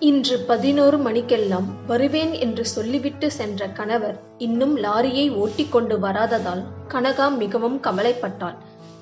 இன்று பதினோரு மணிக்கெல்லாம் வருவேன் என்று சொல்லிவிட்டு சென்ற கணவர் இன்னும் லாரியை ஓட்டிக் கொண்டு வராததால் கனகா மிகவும் கவலைப்பட்டாள்.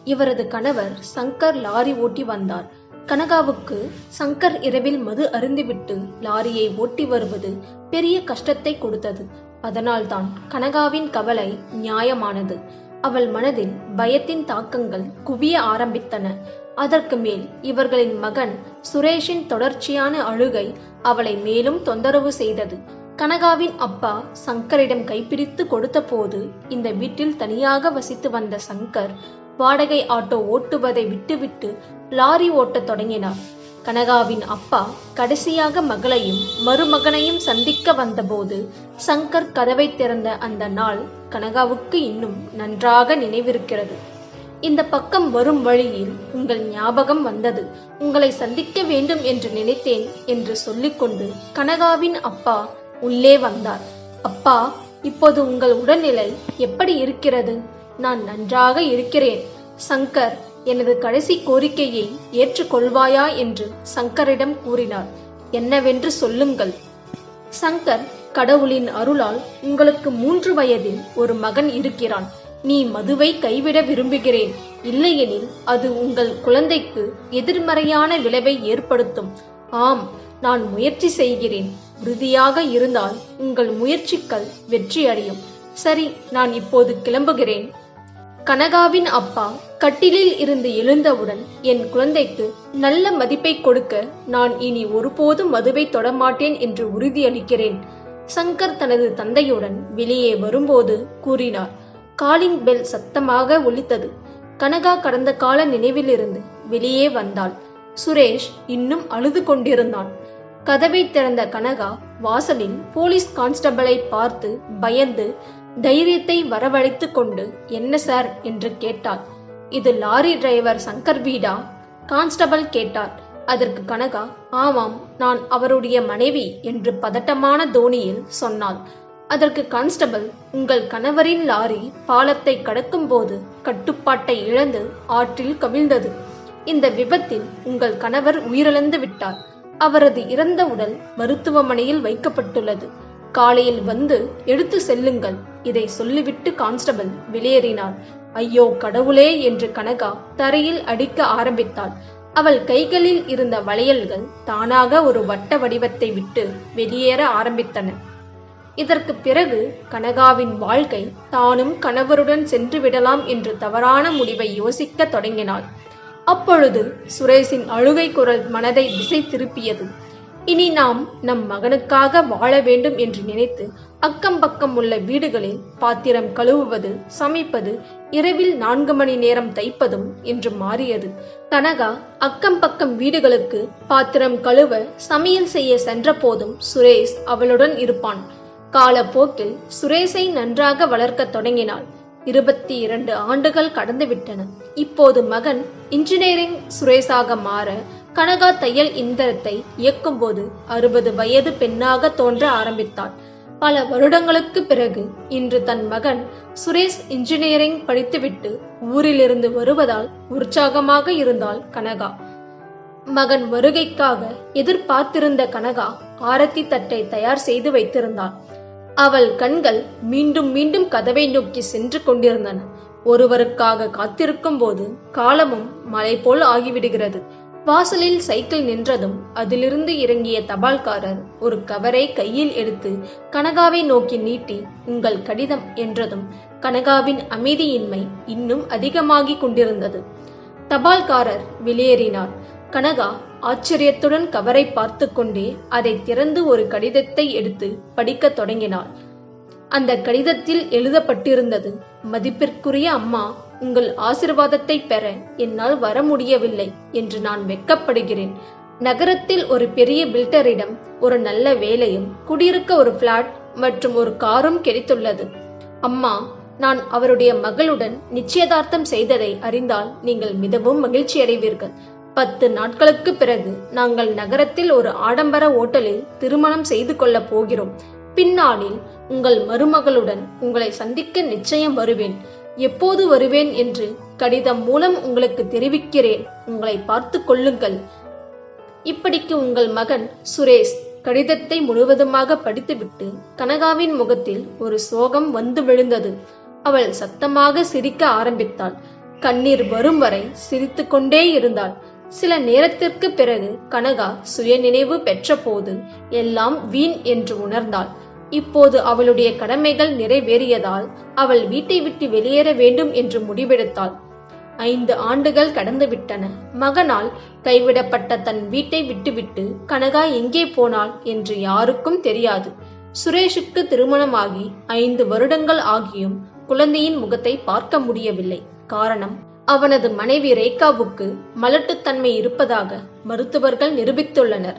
இவரது கணவர் சங்கர் லாரி ஓட்டி வந்தார். கனகாவுக்கு சங்கர் இரவில் மது அருந்திவிட்டு லாரியை ஓட்டி வருவது பெரிய கஷ்டத்தை கொடுத்தது. அதனால்தான் கனகாவின் கவலை நியாயமானது. அவள் மனதில் பயத்தின் தாக்கங்கள் குவிய ஆரம்பித்தன. அதற்கு மேல் இவர்களின் மகன் சுரேஷின் தொடர்ச்சியான அழுகை அவளை மேலும் தொந்தரவு செய்தது. கனகாவின் அப்பா சங்கரிடம் கைப்பிடித்து கொடுத்தபோது இந்த வீட்டில் தனியாக வசித்து வந்த சங்கர் வாடகை ஆட்டோ ஓட்டுவதை விட்டுவிட்டு லாரி ஓட்டத் தொடங்கினார். கனகாவின் அப்பா கடைசியாக மகளையும் மருமகனையும் சந்திக்க வந்தபோது சங்கர் கதவை திறந்த அந்த நாள் கனகாவுக்கு இன்னும் நன்றாக நினைவிருக்கிறது. இந்த பக்கம் வரும் வழியில் உங்கள் ஞாபகம் வந்தது. உங்களை சந்திக்க வேண்டும் என்று நினைத்தேன் என்று சொல்லிக்கொண்டு கனகாவின் அப்பா உள்ளே வந்தார். அப்பா இப்போது உங்கள் உடல்நிலை எப்படி இருக்கிறது? நான் நன்றாக இருக்கிறேன். சங்கர் எனது கடைசி கோரிக்கையை ஏற்றுக்கொள்வாயா என்று சங்கரிடம் கூறினார். என்னவென்று சொல்லுங்கள். சங்கர் கடவுளின் அருளால் உங்களுக்கு மூன்று வயதில் ஒரு மகன் இருக்கிறான். நீ மதுவை கைவிட விரும்புகிறேன். இல்லையெனில் அது உங்கள் குழந்தைக்கு எதிர்மறையான விளைவை ஏற்படுத்தும். ஆம் நான் முயற்சி செய்கிறேன். உறுதியாக இருந்தால் உங்கள் முயற்சிகள் வெற்றி அடையும். சரி நான் இப்போது கிளம்புகிறேன். கனகாவின் அப்பா கட்டிலில் இருந்து எழுந்தவுடன் என் குழந்தைக்கு நல்ல மதிப்பை கொடுக்க நான் இனி ஒருபோதும் மதுவை தொடமாட்டேன் என்று உறுதியளிக்கிறேன். சங்கர் தனது தந்தையுடன் வெளியே வரும்போது கூறினார். காலிங் பெல் சத்தமாக ஒலித்தது. கனகா கடந்த கால நினைவிலிருந்து வெளியே வந்தாள். சுரேஷ் இன்னும் அழுது கொண்டிருந்தான். கதவை திறந்த கனகா வாசலில் போலீஸ் கான்ஸ்டபிளை பார்த்து பயந்து தைரியத்தை வரவழைத்து கொண்டு என்ன சார்? என்று கேட்டாள். இது லாரி டிரைவர் சங்கர் வீடா? கான்ஸ்டபிள் கேட்டார். அதற்கு கனகா ஆமாம் நான் அவருடைய மனைவி என்று பதட்டமான தோனியில் சொன்னாள். அதற்கு கான்ஸ்டபிள் உங்கள் கணவரின் லாரி பாலத்தை கடக்கும் போது கட்டுப்பாட்டை இழந்து ஆற்றில் கவிழ்ந்தது. இந்த விபத்தில் உங்கள் கணவர் உயிரிழந்து விட்டார். அவரது இறந்த உடல் மருத்துவமனையில் வைக்கப்பட்டுள்ளது. காலையில் வந்து எடுத்து செல்லுங்கள் இதை சொல்லிவிட்டு கான்ஸ்டபிள் வெளியேறினார். ஐயோ கடவுளே என்று கனகா தரையில் அடிக்க ஆரம்பித்தாள். அவள் கைகளில் இருந்த வளையல்கள் தானாக ஒரு வட்ட வடிவத்தை விட்டு வெளியேற ஆரம்பித்தன. இதற்கு பிறகு கனகாவின் வாழ்க்கை தானும் கணவருடன் சென்று விடலாம் என்று தவறான முடிவை யோசிக்க தொடங்கினாள். அப்பொழுது சுரேஷின் அழுகை குரல் மனதை திசை திருப்பியது. இனி நாம் நம் மகனுக்காக வாழ வேண்டும் என்று நினைத்து அக்கம் பக்கம் உள்ள வீடுகளில் பாத்திரம் கழுவுவது சமைப்பது இரவில் நான்கு மணி நேரம் தைப்பதும் என்று மாறியது. கனகா அக்கம் பக்கம் வீடுகளுக்கு பாத்திரம் கழுவ சமையல் செய்ய சென்ற போதும் சுரேஷ் அவளுடன் இருப்பான். காலப்போக்கில் சுரேஷை நன்றாக வளர்க்க தொடங்கினாள். இருபத்தி இரண்டு ஆண்டுகள் கடந்துவிட்டன. இப்போது மகன் இன்ஜினியரிங் சுரேஷாக மாற கனகா தையல் இயந்திரத்தை இயக்கும்போது அறுபது வயது பெண்ணாக தோன்ற ஆரம்பித்தாள். பல வருடங்களுக்கு பிறகு இன்று தன் மகன் சுரேஷ் இன்ஜினியரிங் படித்துவிட்டு ஊரிலிருந்து வருவதால் உற்சாகமாக இருந்தாள் கனகா. மகன் வருகைக்காக எதிர்பார்த்திருந்த கனகா ஆரத்தி தட்டை தயார் செய்து வைத்திருந்தாள். அவள் கண்கள் மீண்டும் மீண்டும் கதவை நோக்கி சென்று கொண்டிருந்தன. ஒருவருக்காக காத்திருக்கும் போது காலமும் மலை போல் ஆகிவிடுகிறது. வாசலில் சைக்கிள் நின்றதும் அதிலிருந்து இறங்கிய தபால்காரர் ஒரு கவரை கையில் எடுத்து கனகாவை நோக்கி நீட்டி உங்கள் கடிதம் என்றதும் கனகாவின் அமைதியின்மை இன்னும் அதிகமாகிக் கொண்டிருந்தது. தபால்காரர் வெளியேறினார். கனகா ஆச்சரியத்துடன் கவரை பார்த்து கொண்டே அதை திறந்து ஒரு கடிதத்தை எடுத்து படிக்கத் தொடங்கினாள். அந்த கடிதத்தில் எழுதப்பட்டிருந்தது மதிப்பிற்குரிய அம்மா உங்கள் ஆசிர்வாதத்தை பெற என்னால் வர முடியவில்லை என்று நான் வெட்கப்படுகிறேன். நகரத்தில் ஒரு பெரிய பில்டரிடம் ஒரு நல்ல வேலையும் குடியிருக்க ஒரு பிளாட் மற்றும் ஒரு காரும் கிடைத்துள்ளது. அம்மா நான் அவருடைய மகளுடன் நிச்சயதார்த்தம் செய்ததை அறிந்தால் நீங்கள் மிகவும் மகிழ்ச்சி அடைவீர்கள் பத்து நாட்களுக்கு பிறகு நாங்கள் நகரத்தில் ஒரு ஆடம்பர ஓட்டலில் திருமணம் செய்து கொள்ளப் போகிறோம். பின்னாளில் உங்கள் மருமகளுடன் உங்களை சந்திக்க நிச்சயம் வருவேன். எப்போது வருவேன் என்று கடிதம் மூலம் உங்களுக்கு தெரிவிக்கிறேன். உங்களை பார்த்து கொள்ளுங்கள். இப்படிக்கு உங்கள் மகன் சுரேஷ் கடிதத்தை முழுவதுமாக படித்துவிட்டு கனகாவின் முகத்தில் ஒரு சோகம் வந்து விழுந்தது. அவள் சத்தமாக சிரிக்க ஆரம்பித்தாள். கண்ணீர் வரும் வரை சிரித்துக்கொண்டே இருந்தாள். சில நேரத்திற்கு பிறகு கனகா சுயநினைவு பெற்றபோது எல்லாம் வீண் என்று உணர்ந்தாள். இப்போது அவளுடைய கடமைகள் நிறைவேறியதால் அவள் வீட்டை விட்டு வெளியேற வேண்டும் என்று முடிவெடுத்தாள். ஐந்து ஆண்டுகள் கடந்துவிட்டன. மகனால் கைவிடப்பட்ட தன் வீட்டை விட்டுவிட்டு கனகா எங்கே போனாள் என்று யாருக்கும் தெரியாது. சுரேஷுக்கு திருமணமாகி ஐந்து வருடங்கள் ஆகியும் குழந்தையின் முகத்தை பார்க்க முடியவில்லை. காரணம் அவனது மனைவி ரேகாவுக்கு மலட்டுத்தன்மை இருப்பதாக மருத்துவர்கள் நிரூபித்துள்ளனர்.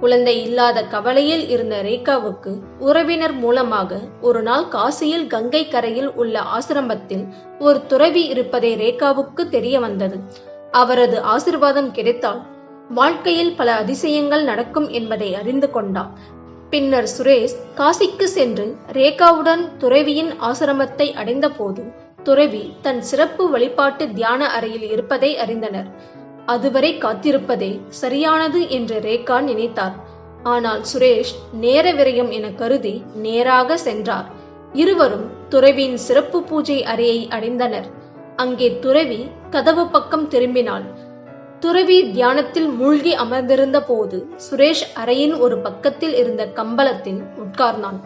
குழந்தை இல்லாத கவலையில் இருந்த ரேகாவுக்கு உறவினர் மூலமாக ஒரு நாள் காசியில் கங்கை கரையில் உள்ள ஆசிரமத்தில் ஒரு துறவி இருப்பதை ரேகாவுக்கு தெரிய வந்தது. அவரது ஆசிர்வாதம் கிடைத்தால் வாழ்க்கையில் பல அதிசயங்கள் நடக்கும் என்பதை அறிந்து கொண்டார் பின்னர் சுரேஷ் காசிக்கு சென்று ரேகாவுடன் துறவியின் ஆசிரமத்தை அடைந்தபோது துறவி தன் சிறப்பு வழிபாட்டு தியான அறையில் இருப்பதை அறிந்தனர். அதுவரை காத்திருப்பதே சரியானது என்று ரேகா நினைத்தார். ஆனால் சுரேஷ் நேர விரயம் என கருதி நேராக சென்றார். இருவரும் துறவியின் சிறப்பு பூஜை அறையை அடைந்தனர். அங்கே துறவி கதவு பக்கம் திரும்பினாள். துறவி தியானத்தில் மூழ்கி அமர்ந்திருந்த போது சுரேஷ் அறையின் ஒரு பக்கத்தில் இருந்த கம்பளத்தில் உட்கார்ந்தான்.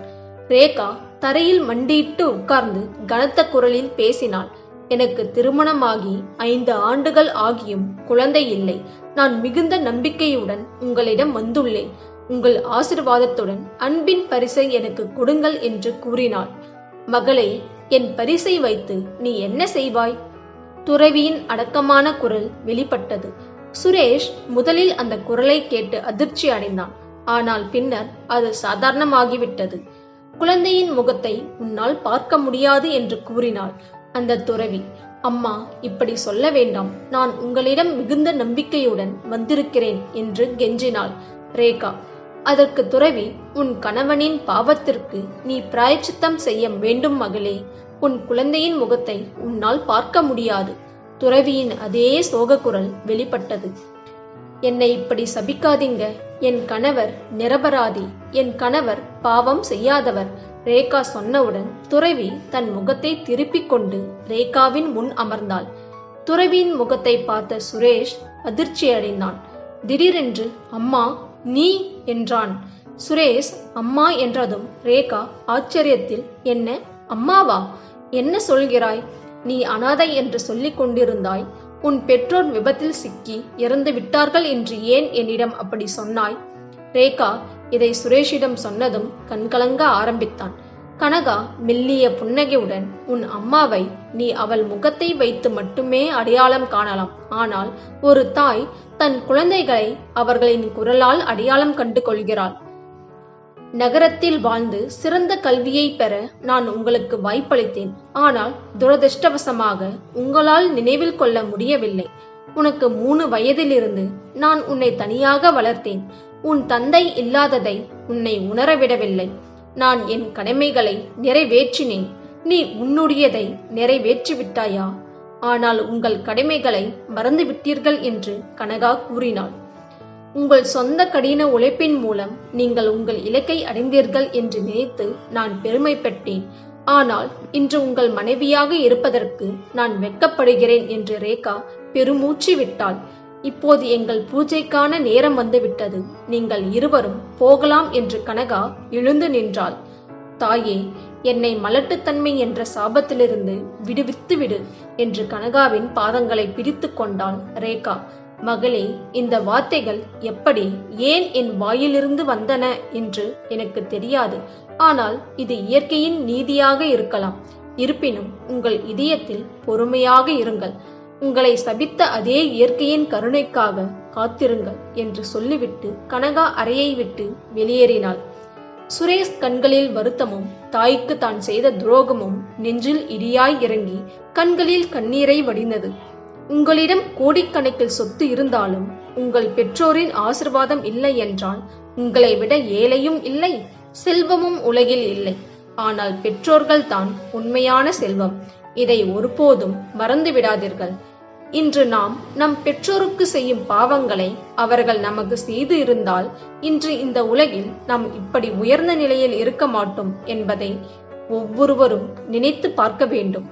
ரேகா தரையில் மண்டியிட்டு உட்கார்ந்து கனத்த குரலில் பேசினாள். எனக்கு திருமணமாகி ஐந்து ஆண்டுகள் ஆகியும் குழந்தை இல்லை. நான் மிகுந்த நம்பிக்கையுடன் உங்களிடம் வந்துள்ளேன். உங்கள் ஆசிர்வாதத்துடன் அன்பின் பரிசை எனக்கு கொடுங்கள் என்று கூறினாள். மகளே என் பரிசை வைத்து நீ என்ன செய்வாய்? துறவியின் அடக்கமான குரல் வெளிப்பட்டது. சுரேஷ் முதலில் அந்த குரலை கேட்டு அதிர்ச்சி அடைந்தான். ஆனால் பின்னர் அது சாதாரணமாகிவிட்டது. குழந்தையின் முகத்தை உன்னால் பார்க்க முடியாது என்று கூறினாள். அந்த துறவி அம்மா இப்படி சொல்ல வேண்டாம். நான் உங்களிடம் மிகுந்த நம்பிக்கையுடன் வந்திருக்கிறேன் என்று கெஞ்சினாள். ரேகா அதற்கு துறவி உன் கணவனின் பாவத்திற்கு நீ பிராயச்சித்தம் செய்ய வேண்டும் மகளே. உன் குழந்தையின் முகத்தை உன்னால் பார்க்க முடியாது. துறவியின் அதே சோக குரல் வெளிப்பட்டது. என்னை இப்படி சபிக்காதீங்க. என் கணவர் நிரபராதி. என் கணவர் பாவம் செய்யாதவர். ரேகா சொன்னவுடன் துறவி தன் முகத்தை திருப்பிக் கொண்டு ரேகாவின் முன் அமர்ந்தாள். துறவியின் முகத்தை பார்த்த சுரேஷ் அதிர்ச்சி அடைந்தான். திடீரென்று அம்மா நீ? என்றான். சுரேஷ் அம்மா என்றதும் ரேகா ஆச்சரியத்தில் என்ன? அம்மாவா? என்ன சொல்கிறாய்? நீ அனாதை என்று சொல்லிக் கொண்டிருந்தாய். உன் பெற்றோர் விபத்தில் சிக்கி இறந்து விட்டார்கள் என்று ஏன் என்னிடம் அப்படி சொன்னாய்? ரேகா இதை சுரேஷிடம் சொன்னதும் கண்கலங்க ஆரம்பித்தான். கனகா மெல்லிய புன்னகையுடன் உன் அம்மாவை நீ அவள் முகத்தை வைத்து மட்டுமே அடையாளம் காணலாம். ஆனால் ஒரு தாய் தன் குழந்தைகளை அவர்களின் குரலால் அடையாளம் கண்டு கொள்கிறாள் நகரத்தில் வாழ்ந்து சிறந்த கல்வியை பெற நான் உங்களுக்கு வாய்ப்பளித்தேன். ஆனால் துரதிர்ஷ்டவசமாக உங்களால் நினைவில் கொள்ள முடியவில்லை. உனக்கு மூணு வயதிலிருந்து நான் உன்னை தனியாக வளர்த்தேன். உன் தந்தை இல்லாததை உன்னை உணரவிடவில்லை. நான் என் கடமைகளை நிறைவேற்றினேன். நீ உன்னுடையதை நிறைவேற்றிவிட்டாயா? ஆனால் உங்கள் கடமைகளை மறந்துவிட்டீர்கள் என்று கனகா கூறினாள். உங்கள் சொந்த கடின உழைப்பின் மூலம் நீங்கள் உங்கள் இலக்கை அடைந்தீர்கள் என்று நினைத்து நான் பெருமைப்பட்டேன். ஆனால் இன்று உங்கள் மனைவியாக இருப்பதற்கு நான் வெட்கப்படுகிறேன் என்று ரேகா பெருமூச்சு விட்டாள். இப்போது எங்கள் பூஜைக்கான நேரம் வந்துவிட்டது. நீங்கள் இருவரும் போகலாம் என்று கனகா எழுந்து நின்றாள். தாயே என்னை மலட்டுத்தன்மை என்ற சாபத்திலிருந்து விடுவித்து விடு என்று கனகாவின் பாதங்களை பிடித்து கொண்டாள் ரேகா. மகளே இந்த வார்த்தைகள் எப்படி ஏன் என் வாயிலிருந்து வந்தன என்று எனக்கு தெரியாது. ஆனால் இது இயற்கையின் நீதியாக இருக்கலாம். இருப்பினும் உங்கள் இதயத்தில் பொறுமையாக இருங்கள். உங்களை சபித்த அதே இயற்கையின் கருணைக்காக காத்திருங்கள் என்று சொல்லிவிட்டு கனகா அறையை விட்டு வெளியேறினாள். சுரேஷ் கண்களில் வருத்தமும் தாய்க்கு தான் செய்த துரோகமும் நெஞ்சில் இடியாய் இறங்கி கண்களில் கண்ணீரை வடிந்தது. உங்களிடம் கோடிக்கணக்கில் சொத்து இருந்தாலும் உங்கள் பெற்றோரின் ஆசிர்வாதம் இல்லை என்றால் உங்களை விட ஏழையும் இல்லை செல்வமும் உலகில் இல்லை. ஆனால் பெற்றோர்கள் தான் உண்மையான செல்வம். இதை ஒருபோதும் மறந்து விடாதீர்கள் இன்று நாம் நம் பெற்றோருக்கு செய்யும் பாவங்களை அவர்கள் நமக்கு செய்து இருந்தால் இன்று இந்த உலகில் நாம் இப்படி உயர்ந்த நிலையில் இருக்க மாட்டோம் என்பதை ஒவ்வொருவரும் நினைத்து பார்க்க வேண்டும்.